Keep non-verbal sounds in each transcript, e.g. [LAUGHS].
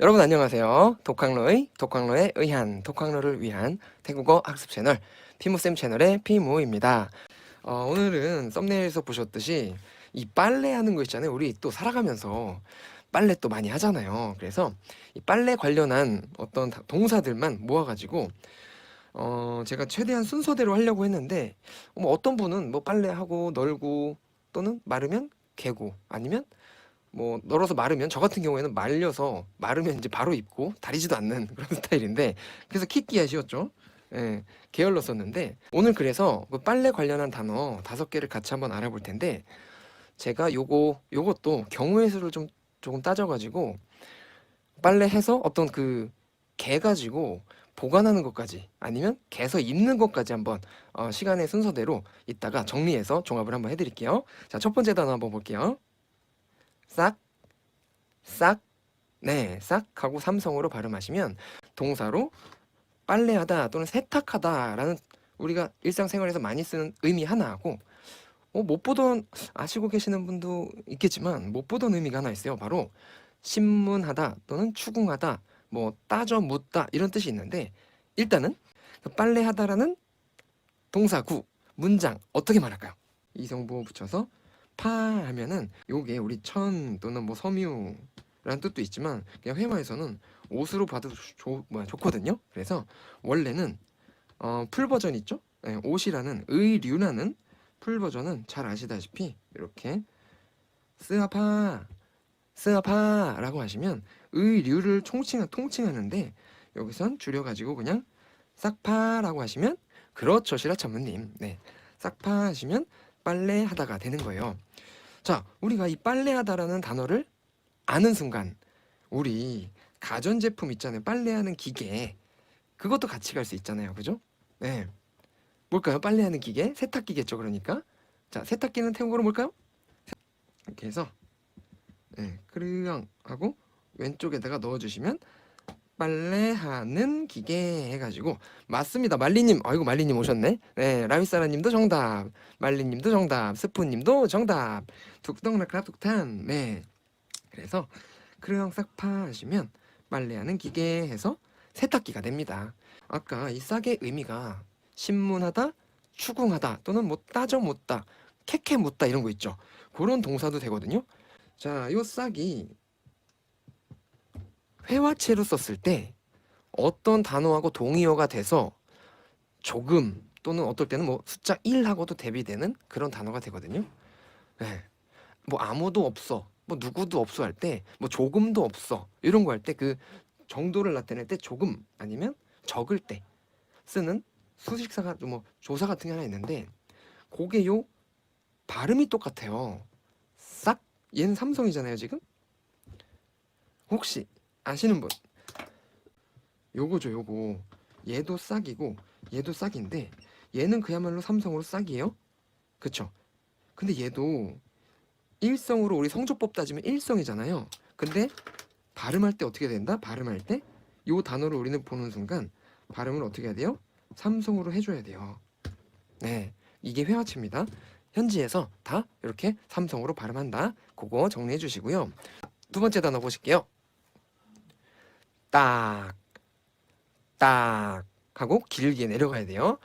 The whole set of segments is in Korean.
여러분 안녕하세요. 독학로의 독학로에 의한 독학로를 위한 태국어 학습 채널 피무쌤 채널의 피무입니다. 어, 오늘은 썸네일에서 보셨듯이 이 빨래 하는 거 있잖아요. 우리 또 살아가면서 빨래 또 많이 하잖아요. 그래서 이 빨래 관련한 어떤 다- 동사들만 모아가지고 어, 제가 최대한 순서대로 하려고 했는데 뭐 어떤 분은 뭐 빨래하고 널고 또는 마르면 개고 아니면 뭐 널어서 마르면 저 같은 경우에는 말려서 마르면 이제 바로 입고 다리지도 않는 [LAUGHS] 그런 스타일인데 그래서 키끼야시였죠. 예, 게을러 썼는데 오늘 그래서 그 빨래 관련한 단어 다섯 개를 같이 한번 알아볼 텐데 제가 요거 요것도 경우의 수를 좀 조금 따져가지고 빨래해서 어떤 그 개 가지고 보관하는 것까지 아니면 개서 입는 것까지 한번 어, 시간의 순서대로 이따가 정리해서 종합을 한번 해드릴게요. 자 첫 번째 단어 한번 볼게요. 싹, 싹, 네, 싹 하고 삼성으로 발음하시면 동사로 빨래하다 또는 세탁하다라는 우리가 일상생활에서 많이 쓰는 의미 하나하고 어, 못 보던 아시고 계시는 분도 있겠지만 못 보던 의미가 하나 있어요. 바로 신문하다 또는 추궁하다, 뭐 따져 묻다 이런 뜻이 있는데 일단은 그 빨래하다라는 동사구 문장 어떻게 말할까요? 이성부 붙여서 파 하면은 요게 우리 천 또는 뭐 섬유라는 뜻도 있지만 그냥 회화에서는 옷으로 봐도 좋 뭐야 좋거든요. 그래서 원래는 어, 풀 버전 있죠? 네, 옷이라는 의류라는 풀 버전은 잘 아시다시피 이렇게 스아파 스아파라고 하시면 의류를 총칭 통칭하는데 여기선 줄여가지고 그냥 싹파라고 하시면 그렇죠 시라 전무님 네 싹파 하시면 빨래하다가 되는 거예요. 자, 우리가 이 빨래하다라는 단어를 아는 순간 우리 가전제품 있잖아요. 빨래하는 기계. 그것도 같이 갈 수 있잖아요. 그죠? 네. 뭘까요? 빨래하는 기계? 세탁기겠죠, 그러니까. 자, 세탁기는 태국어로 뭘까요? 이렇게 해서 네, 크르앙 하고 왼쪽에다가 넣어 주시면 빨래하는 기계 해가지고. 맞습니다. 말리님. 아이고 말리님 오셨네. 네 라미사라님도 정답. 말리님도 정답. 스푸님도 정답. 툭덩라카 툭탄 네. 그래서 크르앙 싹파 하시면 빨래하는 기계 해서 세탁기가 됩니다. 아까 이 싹의 의미가 신문하다 추궁하다 또는 뭐 따져 묻다 캐캐 묻다 이런 거 있죠. 그런 동사도 되거든요. 자요 싹이 회화체로 썼을 때 어떤 단어하고 동의어가 돼서 조금 또는 어떨 때는 뭐 숫자 1하고도 대비되는 그런 단어가 되거든요. 네. 뭐 아무도 없어. 뭐 누구도 없어 할 때 뭐 조금도 없어. 이런 거 할 때 그 정도를 나타낼 때 조금 아니면 적을 때 쓰는 수식사가 뭐 조사 같은 게 하나 있는데 그게 요 발음이 똑같아요. 싹 얘는 삼성이잖아요, 지금. 혹시 아시는 분? 요거죠, 요거. 얘도 싹이고 얘도 싹인데 얘는 그야말로 삼성으로 싹이에요. 그쵸? 근데 얘도 일성으로 우리 성조법 따지면 일성이잖아요. 근데 발음할 때 어떻게 된다? 발음할 때 요 단어를 우리는 보는 순간 발음을 어떻게 해야 돼요? 삼성으로 해줘야 돼요. 네, 이게 회화체입니다. 현지에서 다 이렇게 삼성으로 발음한다. 그거 정리해 주시고요. 두 번째 단어 보실게요. 딱, 딱 하고 길게 내려가야 돼요.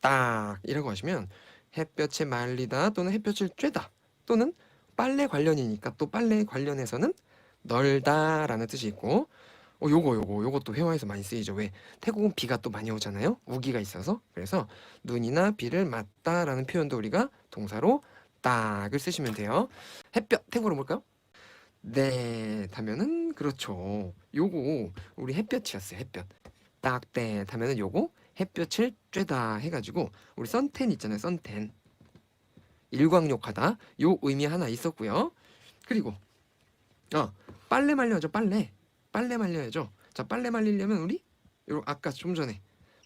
딱 이라고 하시면 햇볕에 말리다 또는 햇볕을 쬐다 또는 빨래 관련이니까 또 빨래 관련해서는 널다라는 뜻이 있고 어, 요거 요거 요것도 회화에서 많이 쓰이죠. 왜 태국은 비가 또 많이 오잖아요. 우기가 있어서 그래서 눈이나 비를 맞다라는 표현도 우리가 동사로 딱을 쓰시면 돼요. 햇볕 태국어로 뭘까요? 네, 하면은 그렇죠. 요거 우리 햇볕이었어요. 햇볕. 딱때 하면은 요거 햇볕을 쬐다 해가지고 우리 선텐 있잖아요. 선텐. 일광욕하다 요 의미 하나 있었고요. 그리고 어 빨래 말려야죠. 빨래. 빨래 말려야죠. 자 빨래 말리려면 우리 요 아까 좀 전에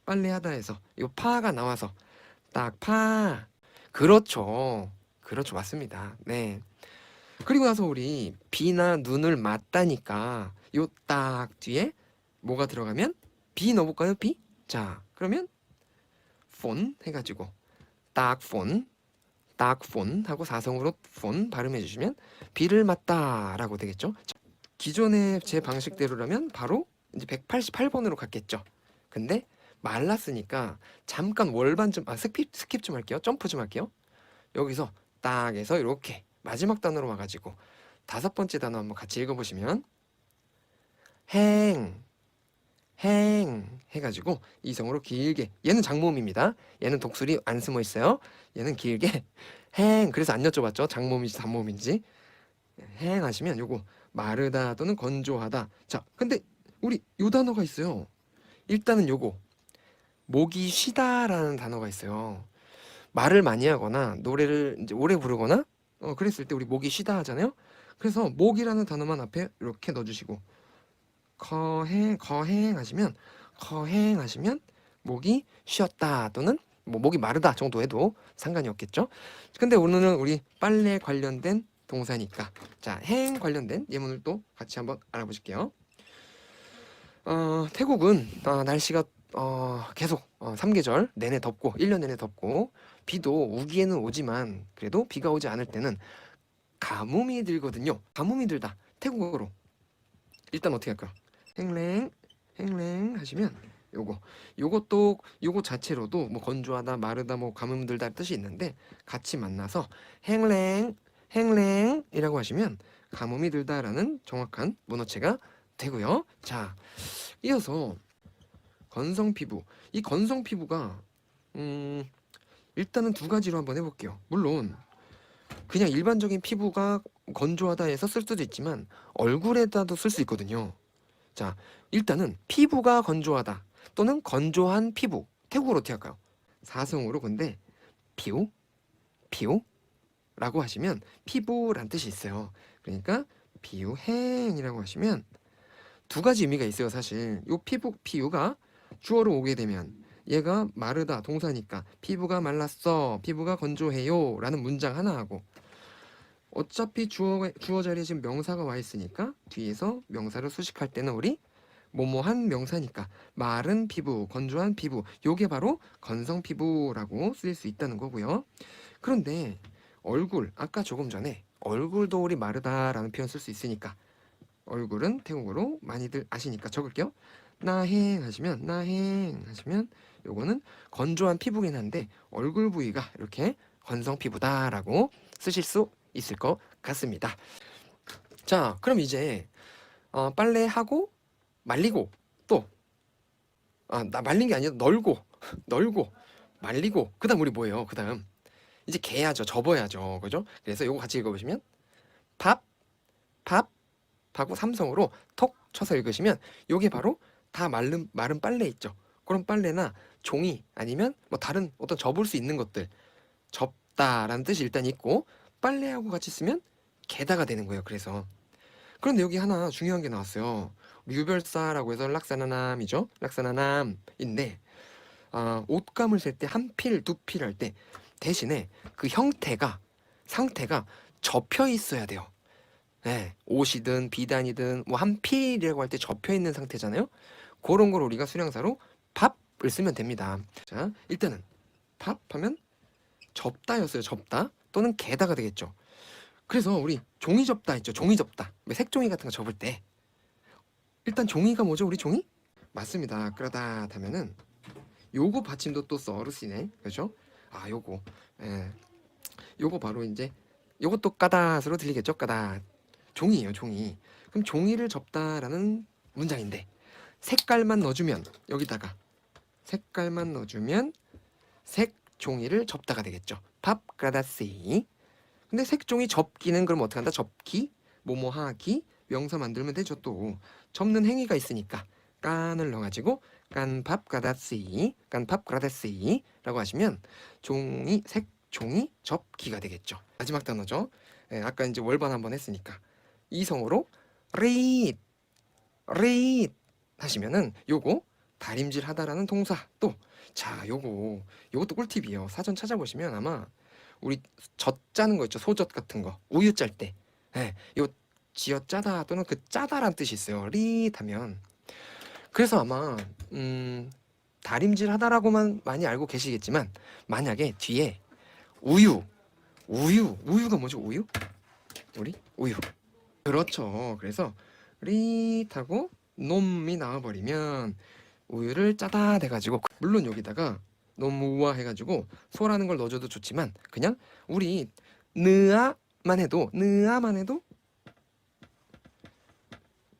빨래 하다 해서 요 파가 나와서 딱 파. 그렇죠. 그렇죠. 맞습니다. 네. 그리고 나서 우리 비나 눈을 맞다니까 요 딱 뒤에 뭐가 들어가면 비 넣어볼까요? 비? 자 그러면 폰 해가지고 딱폰 딱폰 하고 사성으로 폰 발음해 주시면 비를 맞다 라고 되겠죠? 자, 기존의 제 방식대로라면 바로 이제 188번으로 갔겠죠. 근데 말랐으니까 잠깐 월반 좀, 아, 스킵, 스킵 좀 할게요. 점프 좀 할게요. 여기서 딱 해서 이렇게 마지막 단어로 와가지고 다섯 번째 단어 한번 같이 읽어보시면 행, 행 해가지고 이성으로 길게 얘는 장모음입니다. 얘는 독수리 안 숨어 있어요. 얘는 길게 행 그래서 안 여쭤봤죠. 장모음인지 단모음인지 행 하시면 요거 마르다 또는 건조하다. 자, 근데 우리 요 단어가 있어요. 일단은 요거 목이 쉬다라는 단어가 있어요. 말을 많이 하거나 노래를 이제 오래 부르거나 어 그랬을 때 우리 목이 쉬다 하잖아요. 그래서 목이라는 단어만 앞에 이렇게 넣어주시고 거행 거행 하시면 거행 하시면 목이 쉬었다 또는 뭐 목이 마르다 정도 해도 상관이 없겠죠. 근데 오늘은 우리 빨래 관련된 동사니까 자 행 관련된 예문을 또 같이 한번 알아보실게요. 어, 태국은 어, 날씨가 어, 계속 어, 3계절 내내 덥고 1년 내내 덥고 비도 우기에는 오지만 그래도 비가 오지 않을 때는 가뭄이 들거든요. 가뭄이 들다. 태국어로 일단 어떻게 할까요? 행랭 행랭 하시면 요거 요것도 요거 자체로도 뭐 건조하다 마르다 뭐 가뭄 들다 뜻이 있는데 같이 만나서 행랭 행랭이라고 하시면 가뭄이 들다라는 정확한 문어체가 되고요. 자, 이어서 건성 피부. 이 건성 피부가 음 일단은 두 가지로 한번 해볼게요. 물론 그냥 일반적인 피부가 건조하다 해서 쓸 수도 있지만 얼굴에다도 쓸 수 있거든요. 자, 일단은 피부가 건조하다 또는 건조한 피부. 태국어로 어떻게 할까요? 사성으로 근데 피우 피우 라고 하시면 피부란 뜻이 있어요. 그러니까 피우행이라고 하시면 두 가지 의미가 있어요, 사실. 요 피부 피우가 주어로 오게 되면 얘가 마르다 동사니까 피부가 말랐어, 피부가 건조해요 라는 문장 하나 하고 어차피 주어 주어 자리에 지금 명사가 와 있으니까 뒤에서 명사를 수식할 때는 우리 뭐뭐한 명사니까 마른 피부, 건조한 피부 요게 바로 건성 피부라고 쓰일 수 있다는 거고요. 그런데 얼굴 아까 조금 전에 얼굴도 우리 마르다라는 표현 쓸 수 있으니까 얼굴은 태국어로 많이들 아시니까 적을게요. 나행 하시면 나행 하시면 요거는 건조한 피부긴 한데 얼굴 부위가 이렇게 건성 피부다라고 쓰실 수 있을 것 같습니다. 자, 그럼 이제 어, 빨래하고 말리고 또 아, 나 말린 게 아니라 널고 [LAUGHS] 널고 말리고 그다음 우리 뭐예요? 그다음 이제 개야죠. 접어야죠. 그죠? 그래서 요거 같이 읽어 보시면 밥, 밥, 하고 삼성으로 톡 쳐서 읽으시면 요게 바로 다 마른 마른 빨래 있죠. 그런 빨래나 종이 아니면 뭐 다른 어떤 접을 수 있는 것들 접다라는 뜻이 일단 있고 빨래하고 같이 쓰면 개다가 되는 거예요. 그래서 그런데 여기 하나 중요한 게 나왔어요. 유별사라고 해서 락사나남이죠. 락사나남인데 아, 옷감을 셀 때 한 필, 두 필 할 때 대신에 그 형태가 상태가 접혀 있어야 돼요. 네, 옷이든 비단이든 뭐 한 필이라고 할 때 접혀 있는 상태잖아요. 그런 걸 우리가 수량사로 밥을 쓰면 됩니다. 자, 일단은 밥 하면 접다였어요. 접다 또는 개다가 되겠죠. 그래서 우리 종이 접다 있죠. 종이 접다. 왜 색종이 같은 거 접을 때 일단 종이가 뭐죠? 우리 종이? 맞습니다. 그러다 하면은 요거 받침도 또 써로 쓰네. 그렇죠? 아, 요거. 예. 요거 바로 이제 요것도 까닷으로 들리겠죠? 까닷. 종이에요, 종이. 그럼 종이를 접다라는 문장인데 색깔만 넣어주면 여기다가 색깔만 넣어주면 색 종이를 접다가 되겠죠. 밥 까다시. 근데 색 종이 접기는 그럼 어떻게 한다? 접기, 뭐뭐 하기, 명사 만들면 되죠. 또 접는 행위가 있으니까 깐을 넣어가지고 깐밥 까다시, 깐밥 까다시라고 하시면 종이 색 종이 접기가 되겠죠. 마지막 단어죠. 예, 아까 이제 월반 한번 했으니까 이성으로 read, read 하시면은 요거 다림질 하다라는 동사. 또 자 요거 요것도 꿀팁이에요. 사전 찾아보시면 아마 우리 젖 짜는 거 있죠? 소젖 같은 거. 우유 짤때. 예, 요 지어 짜다 또는 그 짜다란 뜻이 있어요. read 하면. 그래서 아마 음 다림질 하다라고만 많이 알고 계시겠지만 만약에 뒤에 우유 우유 우유가 뭐죠? 우유? 우리? 우유. 그렇죠. 그래서 리타고 놈이 나와버리면 우유를 짜다 돼가지고 물론 여기다가 너무 우아해가지고 소라는 걸 넣어줘도 좋지만 그냥 우리 느아만 해도 느아만 해도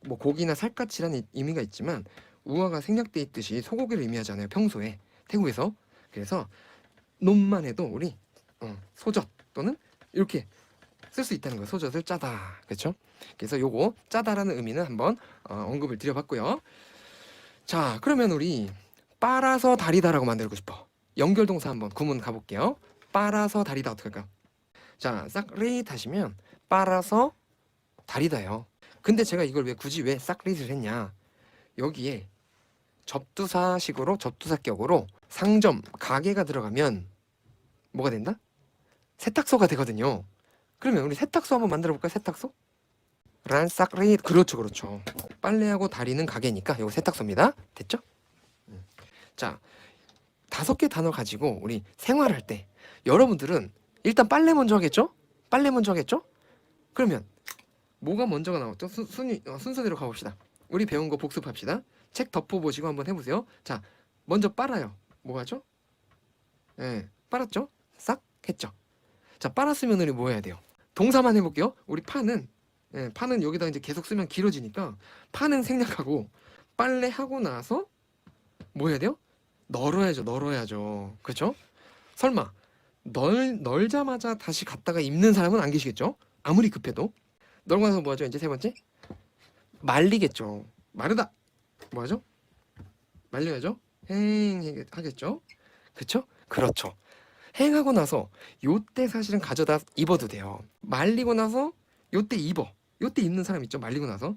뭐 고기나 살갗이라는 이- 의미가 있지만 우아가 생략돼 있듯이 소고기를 의미하잖아요 평소에. 태국에서. 그래서 놈만 해도 우리 어, 소젓 또는 이렇게 쓸 수 있다는 거예요 소젓을 짜다. 그렇죠 그래서 요거 짜다라는 의미는 한번 어, 언급을 드려봤고요 자 그러면 우리 빨아서 다리다라고 만들고 싶어. 연결 동사 한번 구문 가볼게요. 빨아서 다리다 어떻게 할까요? 자 싹리 하시면 빨아서 다리다요. 근데 제가 이걸 왜 굳이 왜 싹리를 했냐? 여기에 접두사식으로 접두사격으로 상점 가게가 들어가면 뭐가 된다? 세탁소가 되거든요. 그러면 우리 세탁소 한번 만들어 볼까요? 세탁소 란 싹리. 그렇죠 그렇죠. 빨래하고 다리는 가게니까 이거 세탁소입니다. 됐죠? 음. 자 다섯 개 단어 가지고 우리 생활할 때 여러분들은 일단 빨래 먼저 하겠죠? 빨래 먼저 하겠죠? 그러면 뭐가 먼저가 나왔죠? 순, 순위, 어, 순서대로 가봅시다. 우리 배운 거 복습합시다. 책 덮어보시고 한번 해보세요. 자 먼저 빨아요. 뭐 하죠? 예 빨았죠? 싹 했죠? 자 빨았으면 우리 뭐 해야 돼요? 동사만 해볼게요. 우리 파는 예, 파는 여기다 이제 계속 쓰면 길어지니까 파는 생략하고 빨래 하고 나서 뭐 해야 돼요? 널어야죠, 널어야죠. 그렇죠? 설마 널 널자마자 다시 갔다가 입는 사람은 안 계시겠죠? 아무리 급해도 널고 나서 뭐하죠? 이제 세 번째 말리겠죠. 마르다 뭐하죠? 말려야죠. 행 하겠죠. 그렇죠? 그렇죠. 행하고 나서 요때 사실은 가져다 입어도 돼요. 말리고 나서 요때 입어. 요때 입는 사람 있죠. 말리고 나서.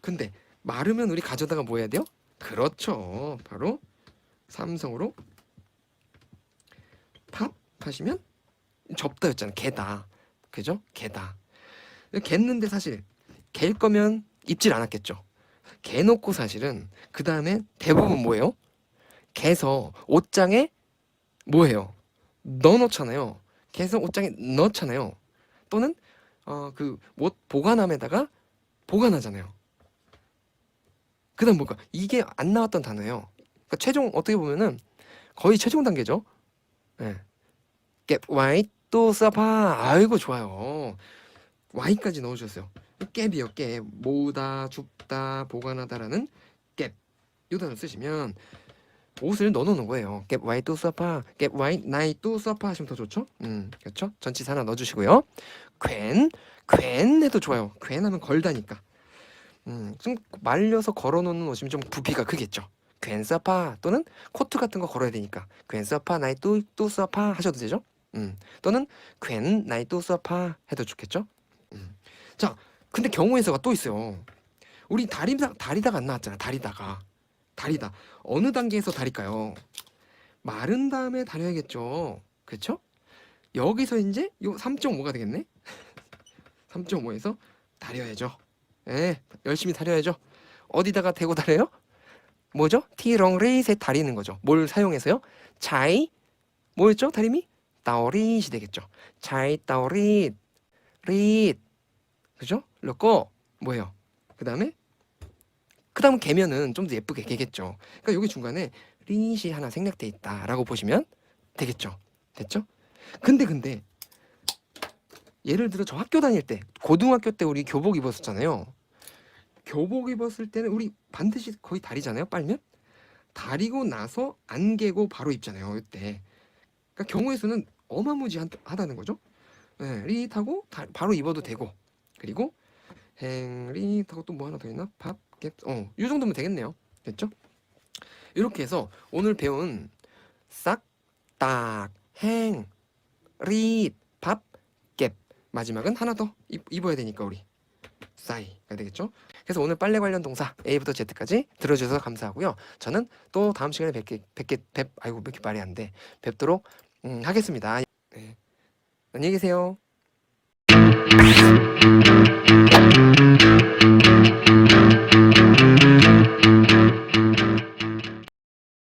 근데 마르면 우리 가져다가 뭐 해야 돼요? 그렇죠. 바로 삼성으로 팝 하시면 접다였잖아. 개다. 그죠? 개다. 겠는데 사실 갤 거면 입질 않았겠죠. 개 놓고 사실은 그 다음에 대부분 뭐예요? 개서 옷장에 뭐예요? 넣어놓잖아요. 개서 옷장에 넣잖아요. 또는 어 그 옷 보관함에다가 보관하잖아요. 그다음 뭘까? 이게 안 나왔던 단어예요. 그러니까 최종 어떻게 보면은 거의 최종 단계죠. 예. get white 또 써봐. 아이고 좋아요. y까지 넣어주셨어요. 갭이요, 갭. 모으다, 줍다, 보관하다라는 갭. 이 단어 쓰시면 옷을 넣어놓는 거예요. get white 또 써봐. get white night 또 써봐 하시면 더 좋죠. 음, 그렇죠. 전치사 하나 넣어주시고요. 괜, 괜 해도 좋아요. 괜 하면 걸다니까. 음, 좀 말려서 걸어놓는 옷이면 좀 부피가 크겠죠. 괜 써파 또는 코트 같은 거 걸어야 되니까 괜 써파 나이 또또 써파 하셔도 되죠. 음, 또는 괜 나이 또 써파 해도 좋겠죠. 음. 자, 근데 경우의 수가 또 있어요. 우리 다리다 다리다가 안 나왔잖아. 다리다가 다리다 어느 단계에서 다릴까요? 마른 다음에 다려야겠죠. 그렇죠? 여기서 이제 요 3.5가 되겠네. [LAUGHS] 3.5에서 다려야죠. 예, 열심히 다려야죠. 어디다가 대고 다려요? 뭐죠? 티렁리세 다리는 거죠. 뭘 사용해서요? 차이 뭐였죠? 다림이? 따오릿이 되겠죠. 차이 따오릿 릿 그죠? 그리고 뭐예요? 그 다음에 그 다음 개면은 좀 더 예쁘게 개겠죠. 그러니까 여기 중간에 릿이 하나 생략돼 있다라고 보시면 되겠죠. 됐죠? 근데 근데 예를 들어 저 학교 다닐 때 고등학교 때 우리 교복 입었었잖아요. 교복 입었을 때는 우리 반드시 거의 다리잖아요. 빨면 다리고 나서 안 개고 바로 입잖아요. 이때 그러니까 경우의 수는 어마무지하다는 거죠. 네, 리타고 다, 바로 입어도 되고 그리고 행리 타고 또 뭐 하나 더 있나? 밥, 갭, 어, 이 정도면 되겠네요. 됐죠? 이렇게 해서 오늘 배운 싹, 딱, 행, 리, 밥, 갭 마지막은 하나 더 입, 입어야 되니까 우리 싸이가 되겠죠? 그래서 오늘 빨래 관련 동사 A부터 Z까지 들어주셔서 감사하고요. 저는 또 다음 시간에 뵙게 뵙게 뵙 아이고 왜 이렇게 말이 안 돼. 뵙도록 음, 하겠습니다. 네. 안녕히 계세요.